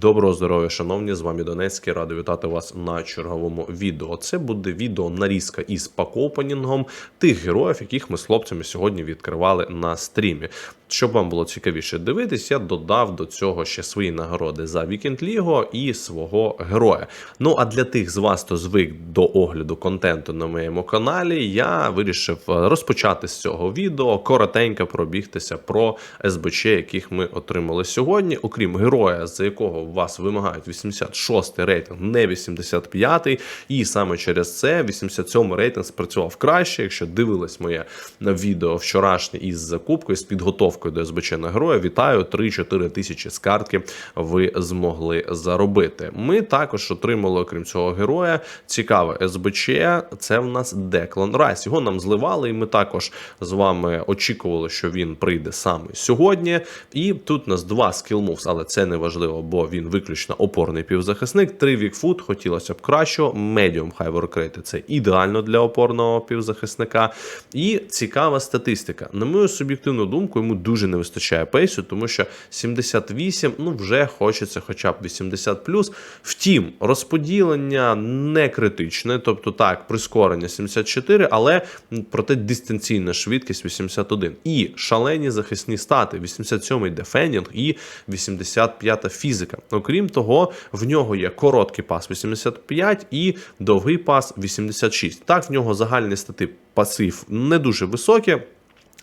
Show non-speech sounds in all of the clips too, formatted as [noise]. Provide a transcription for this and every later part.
Доброго здоров'я, шановні, з вами Донецький. Радий вітати вас на черговому відео. Це буде відео нарізка із пакопенінгом тих героїв, яких ми з хлопцями сьогодні відкривали на стрімі. Щоб вам було цікавіше дивитись, я додав до цього ще свої нагороди за Вікенд Ліго і свого героя. Ну а для тих з вас, хто звик до огляду контенту на моєму каналі, я вирішив е, розпочати з цього відео коротенько пробігтися про СБЧ, яких ми отримали сьогодні. Окрім героя, за якого вас вимагають 86 рейтинг, не 85. І саме через це 87 рейтинг спрацював краще. Якщо дивились моє відео вчорашнє із закупкою, з підготовкою до СБЧ на героя, вітаю 3-4 тисячі з картки ви змогли заробити. Ми також отримали, окрім цього героя, цікаве СБЧ. Це в нас Деклан Райс. Його нам зливали, і ми також з вами очікували, що він прийде саме сьогодні. І тут у нас два скіл moves, але це не важливо, бо він виключно опорний півзахисник. Три вікфут, хотілося б кращого. Медіум хай воркрейти це ідеально для опорного півзахисника. І цікава статистика. На мою суб'єктивну думку, йому дуже не вистачає пейсу, тому що 78, ну вже хочеться хоча б 80 Втім, розподілення не критичне, тобто так, прискорення 74, але проте дистанційна швидкість 81. І шалені захисні стати, 87-й дефендінг і 85-та фізика. Окрім того, в нього є короткий пас 85 і довгий пас 86. Так, в нього загальні стати пасив не дуже високі.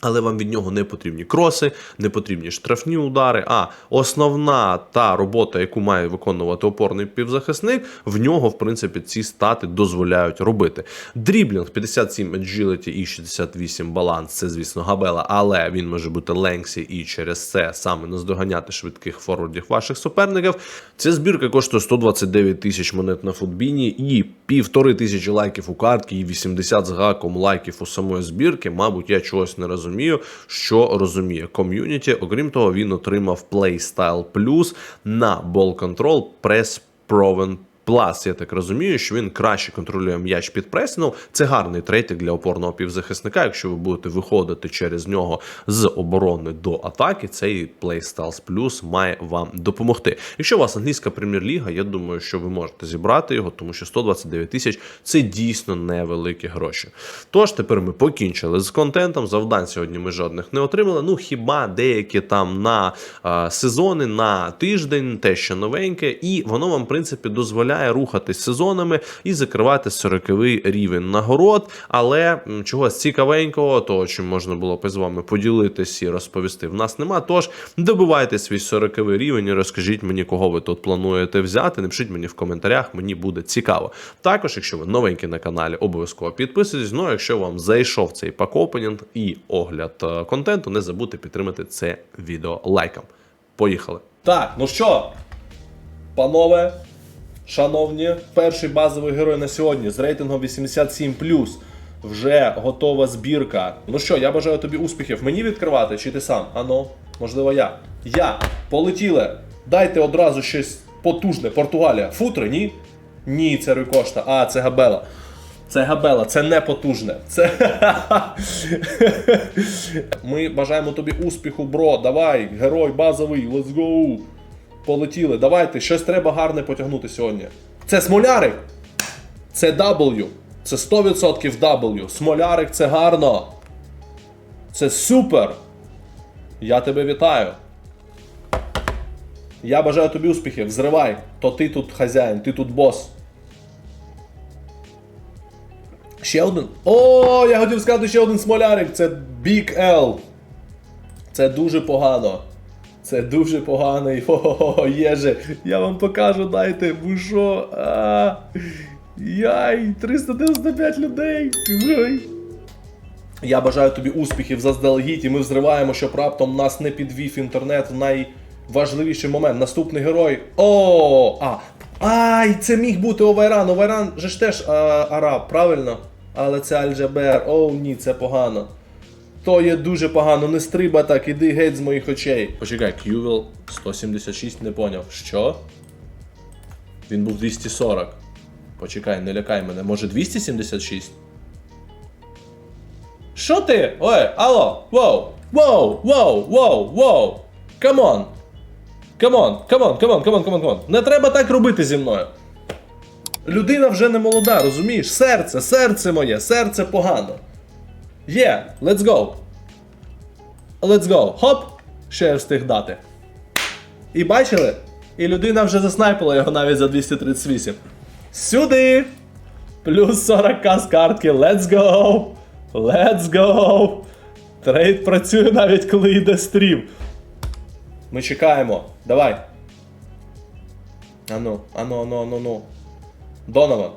Але вам від нього не потрібні кроси, не потрібні штрафні удари. А основна та робота, яку має виконувати опорний півзахисник, в нього, в принципі, ці стати дозволяють робити. Дріблінг 57 agility і 68 баланс. Це, звісно, габела, але він може бути ленксі і через це саме наздоганяти швидких форвардів ваших суперників. Ця збірка коштує 129 тисяч монет на футбіні і півтори тисячі лайків у картки, і 80 з гаком лайків у самої збірки. Мабуть, я чогось не розумію розумію, що розуміє ком'юніті. Окрім того, він отримав Playstyle Plus на Ball Control Press Proven Plus, я так розумію, що він краще контролює м'яч під пресінгом. Це гарний трейтик для опорного півзахисника. Якщо ви будете виходити через нього з оборони до атаки, цей Playstyles Plus має вам допомогти. Якщо у вас англійська прем'єр-ліга, я думаю, що ви можете зібрати його, тому що 129 тисяч це дійсно невеликі гроші. Тож тепер ми покінчили з контентом. Завдань сьогодні ми жодних не отримали. Ну хіба деякі там на а, сезони, на тиждень, те, що новеньке, і воно вам, в принципі, дозволяє рухатись сезонами і закривати 40-й рівень нагород. Але чогось цікавенького, того, чим можна було б з вами поділитись і розповісти, в нас нема. Тож добивайте свій 40-й рівень і розкажіть мені, кого ви тут плануєте взяти. Напишіть мені в коментарях, мені буде цікаво. Також, якщо ви новенькі на каналі, обов'язково підписуйтесь. Ну, а якщо вам зайшов цей пакопенінг і огляд е, контенту, не забудьте підтримати це відео лайком. Поїхали! Так, ну що, панове, шановні, перший базовий герой на сьогодні з рейтингом 87 вже готова збірка. Ну що, я бажаю тобі успіхів. Мені відкривати чи ти сам? Ано, можливо, я. Я. Полетіли. Дайте одразу щось потужне. Португалія. Футри, ні? Ні, це Рикошта. А, це Габела. Це Габела, це не потужне. Це. [laughs] Ми бажаємо тобі успіху, бро. Давай, герой базовий, let's go. Полетіли. Давайте, щось треба гарне потягнути сьогодні. Це смолярик. Це W. Це 100% W. Смолярик це гарно. Це супер. Я тебе вітаю. Я бажаю тобі успіхів. Зривай. То ти тут хазяїн, ти тут бос. Ще один. О, я хотів сказати ще один смолярик. Це Big L. Це дуже погано. Це дуже поганий. [laughs] О, єже. Я вам покажу, дайте. Ви що? Яй, 395 людей. Ой. Я бажаю тобі успіхів заздалегідь, і ми взриваємо, щоб раптом нас не підвів інтернет в найважливіший момент. Наступний герой. О! А! Ай, це міг бути Овайран. Овайран же ж теж а, араб, правильно? Але це Аль-Джабер. О, ні, це погано. То є дуже погано, не стриба так, іди геть з моїх очей. Почекай, К'ювіл 176 не поняв. Що? Він був 240. Почекай, не лякай мене. Може 276? Що ти? Ой, алло, воу, воу, воу, воу, воу. Камон. Камон, камон, камон, камон, камон, камон. Не треба так робити зі мною. Людина вже не молода, розумієш? Серце, серце моє, серце погано. Є, let's go. Let's go. Хоп! Ще я встиг дати. І бачили? І людина вже заснайпила його навіть за 238. Сюди! Плюс 40к з картки. Let's go! Let's go! Трейд працює навіть коли йде стрім. Ми чекаємо. Давай. Ану, ану, ану, ану, ану. Донован.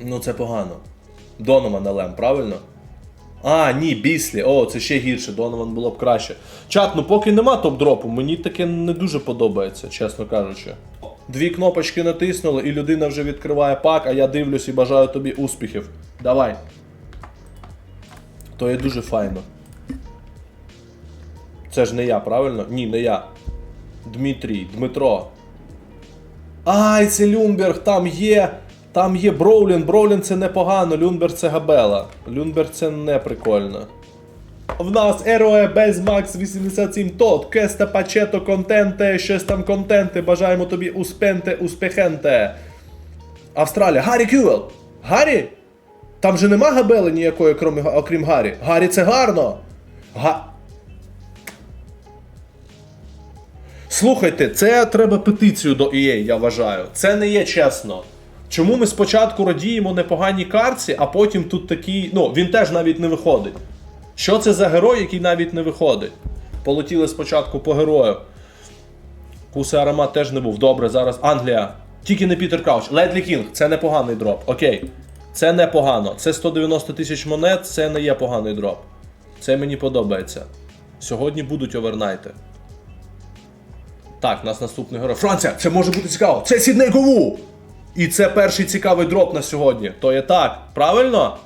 Ну, це погано. Донован Лем, правильно? А, ні, Біслі. О, це ще гірше. Донован було б краще. Чат, ну поки нема топ-дропу, мені таке не дуже подобається, чесно кажучи. Дві кнопочки натиснули, і людина вже відкриває пак, а я дивлюсь і бажаю тобі успіхів. Давай. То є дуже файно. Це ж не я, правильно? Ні, не я. Дмитрій, Дмитро. Ай, це Люнберг, там є. Там є Броулін. Броулін це непогано, Люнберг це габела. Люнберг це не прикольно. В нас Ероe без Макс 87 тот, Кеста Пачето контенте, щось там контенти. Бажаємо тобі успенте, успехенте. Австралія. Гаррі Кювел. Гаррі? Там же нема габели ніякої, крім, окрім Гаррі. Гаррі це гарно. Га... Слухайте, це треба петицію до EA, я вважаю. Це не є чесно. Чому ми спочатку радіємо непоганій карці, а потім тут такий. Ну, він теж навіть не виходить. Що це за герой, який навіть не виходить? Полетіли спочатку по герою. Куси аромат теж не був. Добре, зараз Англія. Тільки не Пітер Крауч. Ледлі Кінг, це непоганий дроп. Окей. Це непогано. Це 190 тисяч монет, це не є поганий дроп. Це мені подобається. Сьогодні будуть овернайти. Так, у нас наступний герой. Франція! Це може бути цікаво! Це Сідней Гову! І це перший цікавий дроп на сьогодні. То є так, правильно?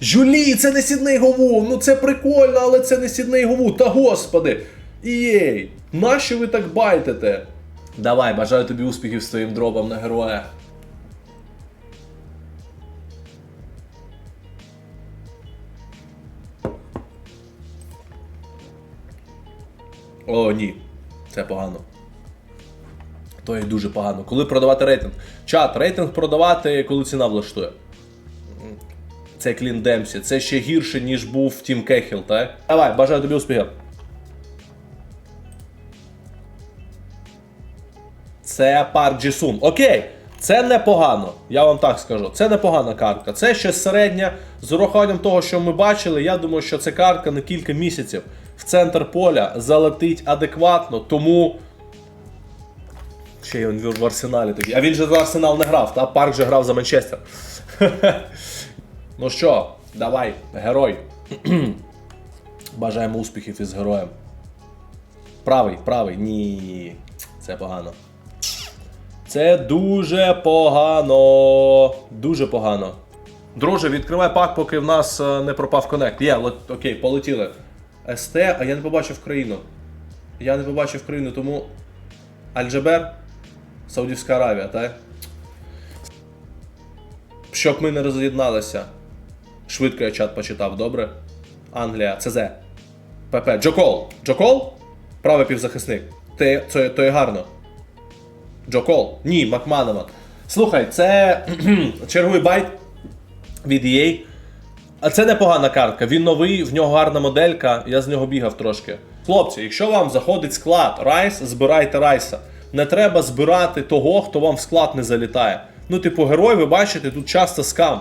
Жулі, це не Сідней Гову! Ну це прикольно, але це не Сідней Гову. Та господи! Ієй! Нащо ви так байтите? Давай, бажаю тобі успіхів з твоїм дропом на героя. О, ні. Це погано. То є дуже погано. Коли продавати рейтинг? Чат, рейтинг продавати, коли ціна влаштує. Це Клін Демсі. Це ще гірше, ніж був Тім Кехіл, так? Давай, бажаю тобі успіхів. Це Парк Джісун. Окей, це непогано. Я вам так скажу. Це непогана картка. Це щось середнє. З урахуванням того, що ми бачили, я думаю, що ця картка на кілька місяців в центр поля залетить адекватно, тому. Ще й він в арсеналі тоді. А він же за арсенал не грав, та парк же грав за Манчестер. [laughs] ну що, давай, герой. [clears throat] Бажаємо успіхів із героєм. Правий, правий. Ні. Це погано. Це дуже погано. Дуже погано. Друже, відкривай пак, поки в нас е, не пропав коннект. Є, окей, полетіли. СТ, а я не побачив країну. Я не побачив країну, тому. Альджабер? Саудівська Аравія, так? Щоб ми не роз'єдналися. Швидко я чат почитав, добре? Англія, ЦЗ. ПП. Джокол. Джокол? Правий півзахисник. Те, це, то є гарно. Джокол. Ні, Макманаман. Слухай, це [clears throat] черговий байт від EA. А це непогана картка. Він новий, в нього гарна моделька, я з нього бігав трошки. Хлопці, якщо вам заходить склад Райс, збирайте Райса. Не треба збирати того, хто вам в склад не залітає. Ну, типу, герой, ви бачите, тут часто скам.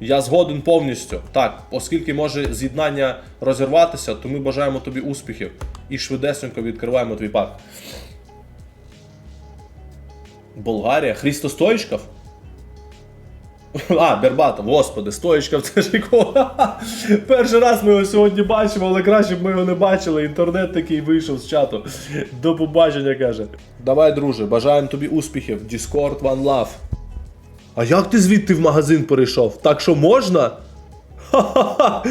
Я згоден повністю. Так, оскільки може з'єднання розірватися, то ми бажаємо тобі успіхів і швидесенько відкриваємо твій пак. Болгарія, Хрісто Стоїчков? А, Бербатов, господи, Стоїчков, це ж якого. Перший раз ми його сьогодні бачимо, але краще б ми його не бачили. Інтернет такий вийшов з чату. До побачення каже. Давай, друже, бажаємо тобі успіхів. Discord One Love. А як ти звідти в магазин перейшов? Так що можна? Ха-ха-ха!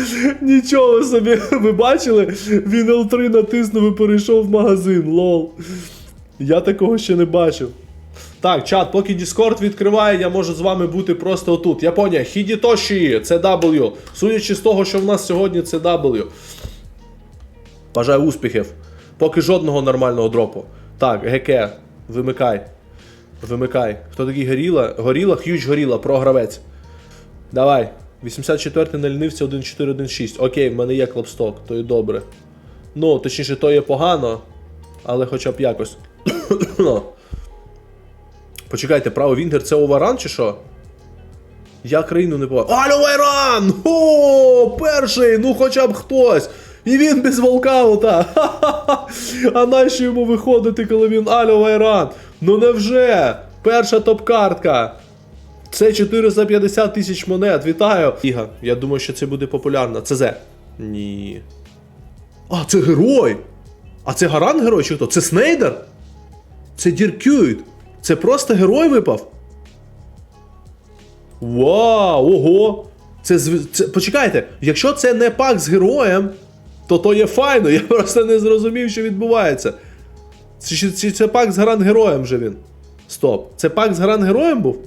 Нічого собі, ви бачили? Він L3 натиснув і перейшов в магазин, лол. Я такого ще не бачив. Так, чат, поки Discord відкриває, я можу з вами бути просто отут. Японія, Хідітоші, це W. Судячи з того, що в нас сьогодні це W. Бажаю успіхів. Поки жодного нормального дропу. Так, ГК, вимикай. Вимикай. Хто такий горіла? Горіла, х'юч горіла, програвець. Давай. 84-й на лінивці 1-4-1-6. Окей, в мене є клапсток, то і добре. Ну, точніше, то є погано, але хоча б якось. [coughs] Почекайте, право Вінгер це Оваран чи що? Я країну не побачив. Алло, Вайран! О, перший! Ну хоча б хтось! І він без волкаута! Ха-ха-ха! А нащо йому виходити, коли він Алло, Вайран? Ну невже? Перша топ-картка! Це 450 тисяч монет, вітаю! Іга, я думаю, що це буде популярно. ЦЗ. Ні. А, це герой! А це гарант герой чи хто? Це Снейдер? Це Діркюйт. Це просто герой випав. Вау, ого! Це, це почекайте, якщо це не пак з героєм, то то є файно. [laughs] Я просто не зрозумів, що відбувається. Чи, чи, це пак з гран-героєм же він? Стоп. Це пак з гран-героєм був?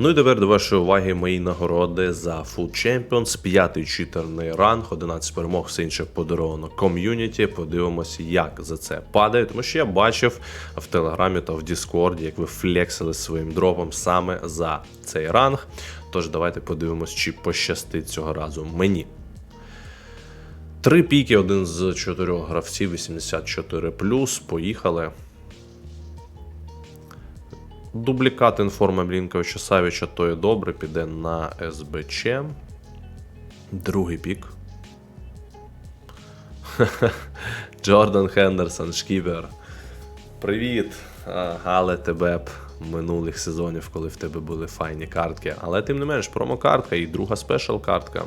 Ну і тепер до вашої уваги мої нагороди за Food Champions, п'ятий читерний ранг, 11 перемог, все інше подаровано ком'юніті. Подивимося, як за це падає. Тому що я бачив в Телеграмі та в Діскорді, як ви флексили своїм дропом саме за цей ранг. Тож давайте подивимось, чи пощастить цього разу мені. Три піки, один з чотирьох гравців, 84 Поїхали. Дублікат інформа Блінковича Савіча то і добре, піде на СБЧ. Другий пік. [laughs] Джордан Хендерсон, Шкібер. Привіт! Але тебе б минулих сезонів, коли в тебе були файні картки. Але тим не менш, промокартка і друга спешл картка.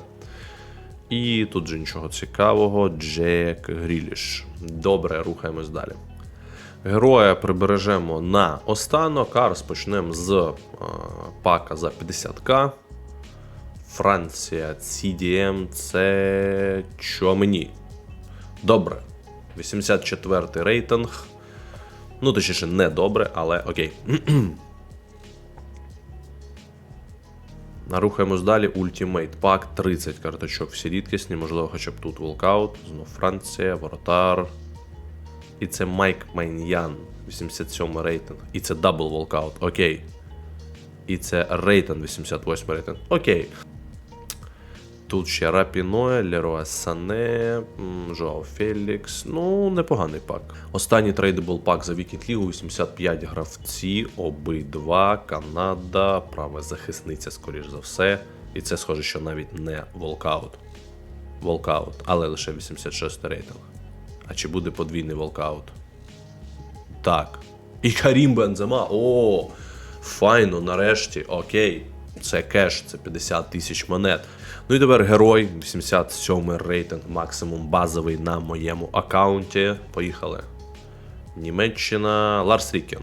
І тут же нічого цікавого. Джек Гріліш. Добре, рухаємось далі. Героя прибережемо на останок, а розпочнемо з е, пака за 50к. Франція, CDM, це що мені? Добре. 84 рейтинг. Ну, точніше, не добре, але окей. [clears throat] Рухаємось далі. Ultimate Pack, 30 карточок, всі рідкісні, можливо, хоча б тут волкаут. Знов Франція, Воротар. І це Майк Майньян, 87 рейтинг. І це дабл волкаут. Окей. І це Рейтон 88 рейтинг. Окей. Тут ще Рапіноє, Леруа Сане, Жоао Фелікс. Ну, непоганий пак. Останній трейдабл пак за Вікінд Лігу, 85 гравці, обидва, Канада, права захисниця, скоріш за все. І це схоже, що навіть не волкаут. Волкаут, але лише 86 рейтинг. А чи буде подвійний волкаут? Так. І Карім Бензема. О, файно, нарешті. Окей. Це кеш, це 50 тисяч монет. Ну і тепер герой, 87 рейтинг, максимум базовий на моєму аккаунті. Поїхали. Німеччина Ларс Рікен.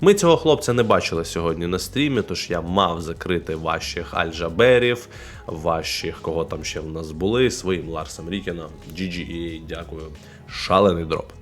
Ми цього хлопця не бачили сьогодні на стрімі, тож я мав закрити ваших Альжаберів, ваших, кого там ще в нас були, своїм Ларсом Рікеном. GGEA, дякую. Шалений дроп.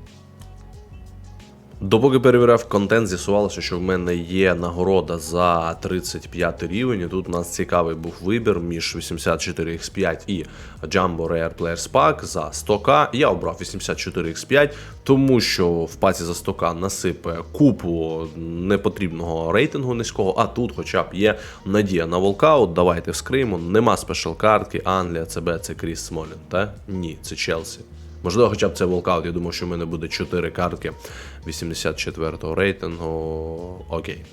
Допоки перевіряв контент, з'ясувалося, що в мене є нагорода за 35 рівень. І Тут у нас цікавий був вибір між 84x5 і Jumbo Rare Players Pack за 100к. Я обрав 84x5, тому що в паці за 100к насипе купу непотрібного рейтингу низького, а тут хоча б є надія на волкаут. Давайте вскриємо. Нема спешл картки, Англія, ЦБ, це Кріс Смолін, та? Ні, це Челсі. Можливо, хоча б це волкаут. Я думаю, що в мене буде 4 картки 84-го рейтингу. Окей.